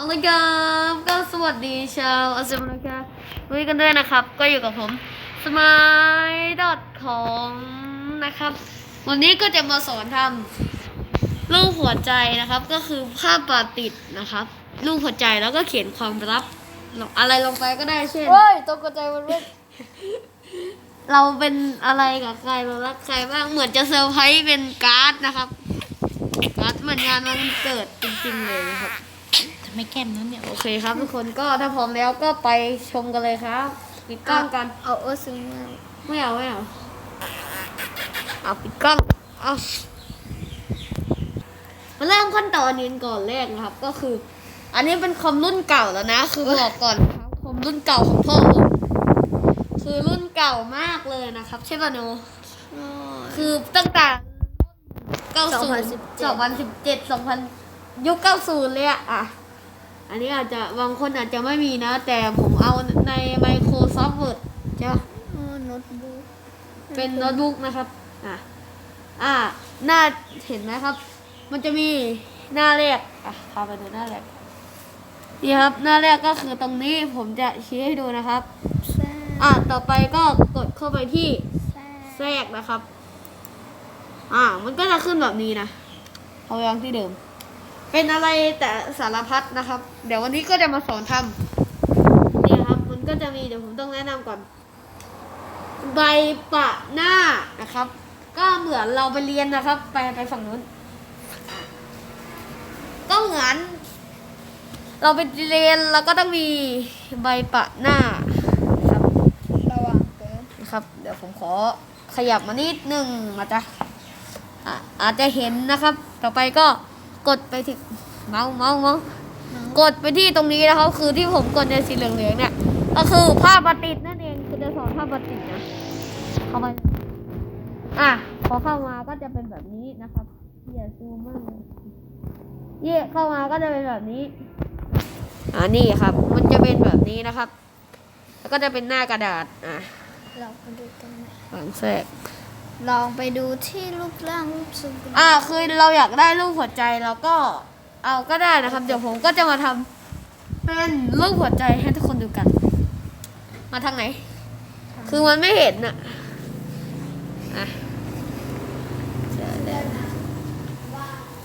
เอาเลยครับก็สวัสดีชาวอาเซมนะคะคุยกันด้วยนะครับ ก็อยู่กับผม smile.com นะครับ วันนี้ก็จะมาสอนทำรูปหัวใจนะครับ ก็คือภาพปาติดนะครับรูปหัวใจแล้วก็เขียนความลับ อะไรลงไปก็ได้เช่น เฮ้ยตกใจมันเว้ยเราเป็นอะไรกับใครเรารักใครบ้างเหมือนจะเซอร์ไพรส์เป็นการ์ดนะครับ การ์ดเหมือนงานวันเกิดจริงๆเลยนะครับทำ ไมแก้มนั้นเนี่ย โอเคครับทุกคนก็ถ้าพร้อมแล้วก็ไปชมกันเลยครับปิดกล้องกันเอาเออซึ้งมากไม่เอาไม่เอาเอาปิดกล้องเอามาเริ่มขั้นตอนนี้ก่อนแรกนะครับ ก็คือ อันนี้เป็นคอมรุ่นเก่าแล้วนะ คือบอกก่อนนะครับคอมรุ่นเก่าของพ่อผมคือรุ่นเก่ามากเลยนะครับ ใช่ป่ะโนคือตั้งแต่90 2017 2000ยุค90เลยอะ อะอันนี้อาจจะบางคนอาจจะไม่มีนะ แต่ผมเอาใน Microsoft Word ใช่ปะอ๋อโน้ตบุ๊กเป็นโน้ตบุ๊กนะครับ อะ อะหน้าเห็นไหมครับ มันจะมีหน้าแรก อะพาไปดูหน้าแรก นี่ครับ หน้าแรกก็คือตรงนี้ผมจะชี้ให้ดูนะครับแซ่อะ ต่อไปก็กดเข้าไปที่แซ่แทรกนะครับ อ่ามันก็จะขึ้นแบบนี้นะ เอาวางที่เดิม เป็นอะไรแต่สารพัดนะครับ เดี๋ยววันนี้ก็จะมาสอนทำนี่ครับ มันก็จะมีเดี๋ยวผมต้องแนะนำก่อน ใบปะหน้านะครับ ก็เหมือนเราไปเรียนนะครับ ไปไปฝั่งนู้น ก็เหมือน เราไปเรียนเราก็ต้องมีใบปะหน้าครับระวังเกินนะครับ เดี๋ยวผมขอขยับมานิดหนึ่งอาจจะอะอาจจะเห็นนะครับ ต่อไปก็ กดไปที่เมาส์เมาส์เมาส์กดไปที่ตรงนี้นะครับ คือที่ผมกดในสีเหลืองๆเนี่ย ก็คือภาพประติดนั่นเองคือจะสอนภาพประติดนะเข้าไปอะพอเข้ามาก็จะเป็นแบบนี้นะครับอย่าซูมมากเลยเย่เข้ามาก็จะเป็นแบบนี้อ่านี่ครับ มันจะเป็นแบบนี้นะครับ แล้วก็จะเป็นหน้ากระดาษอะเราไปดูตรงไหนหลังแทรก ลองไปดูที่รูปร่างรูปทรงกันอ่าคือเราอยากได้รูปหัวใจเราก็เอาก็ได้นะครับ เดี๋ยวผมก็จะมาทำเป็นรูปหัวใจให้ทุกคนดูกัน มาทางไหน คือมันไม่เห็นน่ะอะเดี๋ยวเดี๋ยว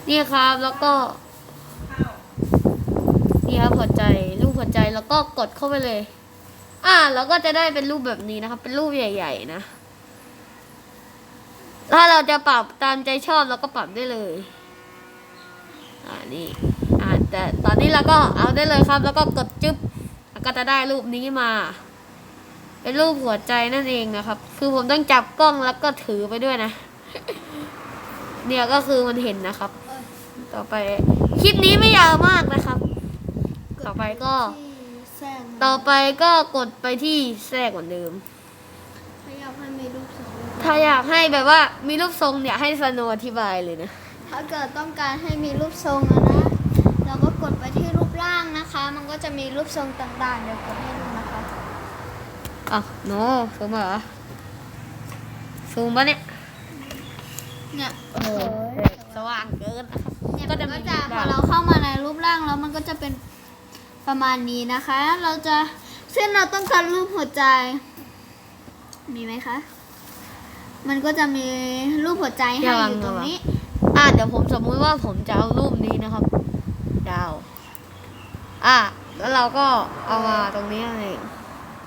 นี่ครับแล้วก็ นี่ครับหัวใจรูปหัวใจแล้วก็กดเข้าไปเลย อ่าแล้วก็จะได้เป็นรูปแบบนี้นะครับ เป็นรูปใหญ่ ๆ นะ ถ้าเราจะปรับตามใจชอบเราก็ปรับได้เลยอ่านี่อ่าแต่ตอนนี้เราก็เอาได้เลยครับ แล้วก็กดจึ๊บแล้วก็จะได้รูปนี้มา เป็นรูปหัวใจนั่นเองนะครับ คือผมต้องจับกล้องแล้วก็ถือไปด้วยนะ เนี่ยก็คือมันเห็นนะครับ ต่อไปคลิปนี้ไม่ยาวมากนะครับ ต่อไปก็ที่แทรกต่อไปก็กดไปที่แทรกเหมือนเดิม พยายามให้มีรูปทรง ถ้าอยากให้แบบว่ามีรูปทรงเนี่ยให้สโนอธิบายเลยนะ ถ้าเกิดต้องการให้มีรูปทรงอะนะ เราก็กดไปที่รูปร่างนะคะ มันก็จะมีรูปทรงต่างๆ เดี๋ยวกดให้ดูนะคะ อะโนซูมเหรอซูมปะเนี่ย เนี่ยโอ้โหสว่างเกินนะครับ เนี่ยก็มันจะก็มีจะดพอาวเราเข้ามาในรูปร่างแล้วมันก็จะเป็นประมาณนี้นะคะ เราจะเส้นเราต้องการรูปหัวใจ มีไหมคะ มันก็จะมีรูปหัวใจให้อยู่ตรงนี้ อะเดี๋ยวผมสมมุติว่าผมจะเอารูปนี้นะครับ ดาว อะแล้วเราก็เอามาตรงนี้เลย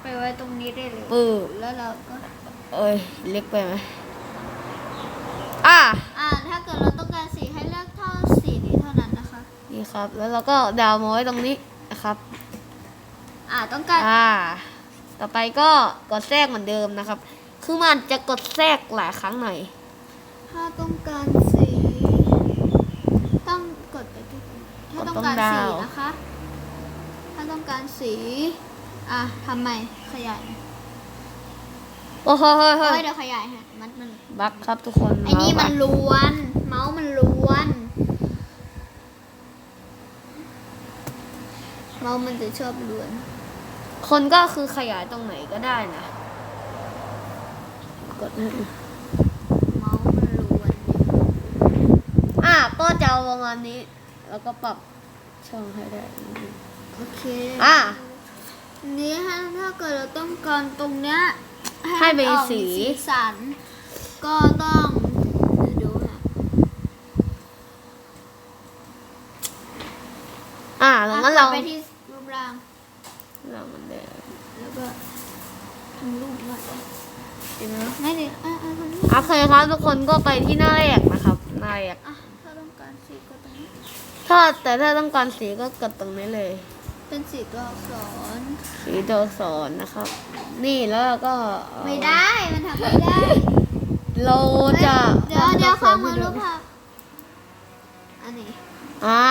ไปไว้ตรงนี้ได้เลยปื้อแล้วเราก็ เอ้ย เล็กไปไหมอะอ่า ถ้าเกิดเราต้องการสีให้เลือกเท่าสีนี้เท่านั้นนะคะ นี่ครับ แล้วเราก็ดาวมาไว้ตรงนี้นะครับ อ่าต้องการ อ่า ต่อไปก็กดแทรกเหมือนเดิมนะครับ คือมันจะกดแทรกหลายครั้งหน่อย ถ้าต้องการสี ต้องกดไปที่ถ้าต้องการสีนะคะ ถ้าต้องการสี อะทำไมขยายโอ้โหเฮ้ยเฮ้เฮ้ยยเดี๋ยวขยายให้มันมันบักครับทุกคนไอ้นี่มันเาส์บั๊กล้วน เมาส์มันล้วน เมาส์มันจะชอบล้วน คนก็คือขยายตรงไหนก็ได้นะ กดให้เมาส์มันล้วนอะก็จะเอาประมาณนี้ แล้วก็ปรับช่องให้ได้นิดนึงเคอะนี้ถ้าถ้าเกิดเราต้องการตรงเนี้ยให้มีนออกสีสัน ก็ต้องเดี๋ยวดูค่ะอ่างั้นเราไปที่รูปร่างเรามันเดิมแล้วก็ทำรูปหน่อย ไม่ดิอะอะทำรูปโอเคครับทุกคนก็ไปที่หน้าแรกนะครับ หน้าแรกอะถ้าต้องการสีก็ตรงนี้ถ้าแต่ถ้าต้องการสีก็กดตรงนี้เลย เป็นสีตัวอักษร สีตัวอักษรนะครับ นี่แล้วเราก็เอ่อไม่ได้ มันทำไม่ได้เราจะเดี๋ยวเดี๋ยวข้ามือรูปภาพ อันนี้ อ่า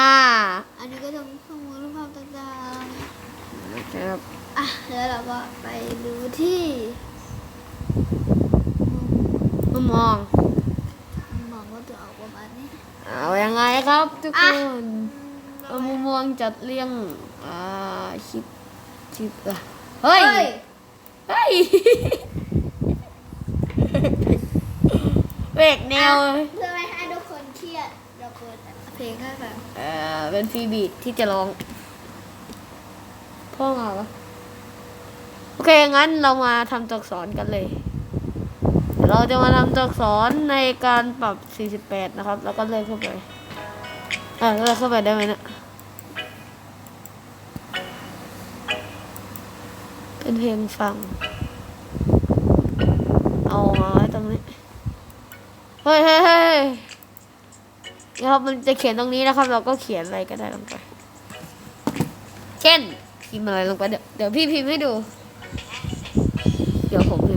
อันนี้ก็จะมีข้อมูลรูปภาพต่างนะครับ ๆอะแล้วเราก็ไปดูที่ มุมมองมุมมองว่าจะออกประมาณนี้เอายังไงครับทุกคอะนเอามุมมองจัดเรียงอ่าชิปชิปอะเฮ้ยเฮ้ยเบรกแนวเพื่อไม่ให้ทุกคนเครียดเราเปิดเพลงให้ฟังเอ่อเป็นฟรีบีทที่จะร้องพ่อมาวะโอเคงั้นเรามาทำตัวอักษรกันเลย เราจะมาทำตัวอักษรในการปรับ 48 นะครับ แล้วก็เลื่อนเข้าไปอ่าเลื่อนเข้าไปได้ไหมเนะี่ยเป็นเพลงฟัง เอามาไว้ตรงนี้ เฮ้ยเฮ้ยเฮ้ยนะครับมันจะเขียนตรงนี้นะครับ เราก็เขียนอะไรก็ได้ลงไป เช่นพิมพ์อะไรลงไป เดี๋ยวเดี๋ยวพี่พิมพ์ให้ดู เดี๋ยวผมพิม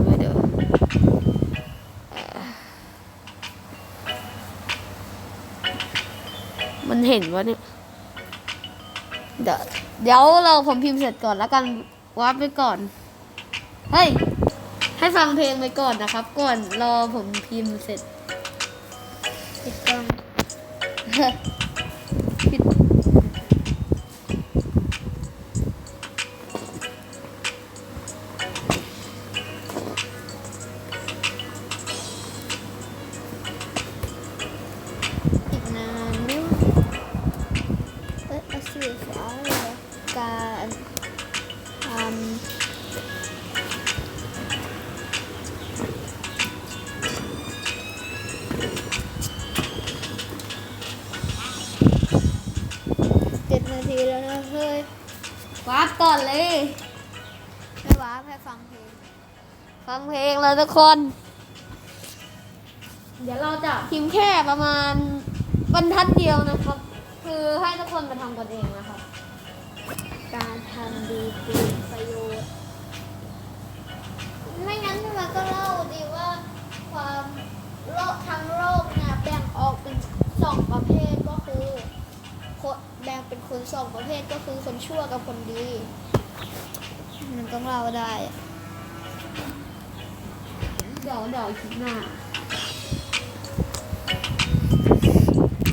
เห็นวะเนี่ย เดี๋ยวเดี๋ยวเราผมพิมพ์เสร็จก่อนแล้วกันวัดไปก่อน เฮ้ย ให้ฟังเพลงไปก่อนนะครับ ก่อนรอผมพิมพ์เสร็จติดกล้อง แล้วนะเฮ้ยวัดก่อนเลยไม่ว้าแค่ฟังเพลง ฟังเพลงเลยทุกคน เดี๋ยวเราจะพิมพ์แค่ประมาณบรรทัดเดียวนะครับ คือให้ทุกคนมาทำกันเองนะครับ การทำดีเปีประโยชน์ ไม่งั้นมันก็เล่าดีว่าความโลกทั้งโลกเนี่ยแบ่งออกเป็นสองประเภท เป็นคนสองประเภทก็คือคนชั่วกับคนดี มันต้องเล่าได้อะเดี๋ยวเดี๋ยวคลิปหน้า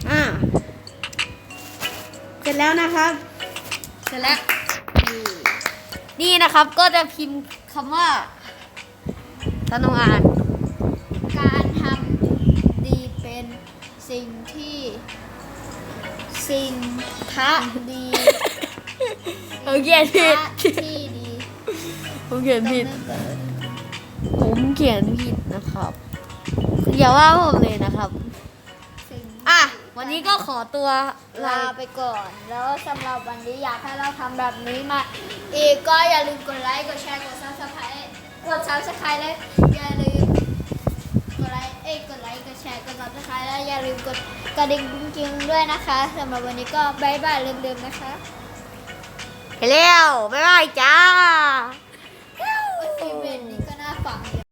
อ่าเสร็จแล้วนะครับ เสร็จแล้ว นี่นี่นะครับก็จะพิมพ์คำว่าธนงอ่านการทำดีเป็นสิ่งที่ สิ่งทะดีโอเคผิดทะที่ดีผมเขียนผิดต้องไม่เกินผมเขียนผิดนะครับอย่าว่าผมเลยนะครับ สิ่งที่อะ วันนี้ก็ขอตัวลาลาไปก่อน แล้วสำหรับวันนี้อยากให้เราทำแบบนี้มา อีกก็อย่าลืมกดไลค์ กดแชร์ กดซับสไครต์กดซับสไครต์เลยอย่าลืมกดไลค์ เอ้กดไลค์กดแชร์กดซับสไครต์แล้วอย่าลืมกดกระดิ่งกุ้งกิ้งด้วยนะคะสำหรับวันนี้ก็บายบายลืมๆนะคะ ไปเร็วบ๊ายบายจ้า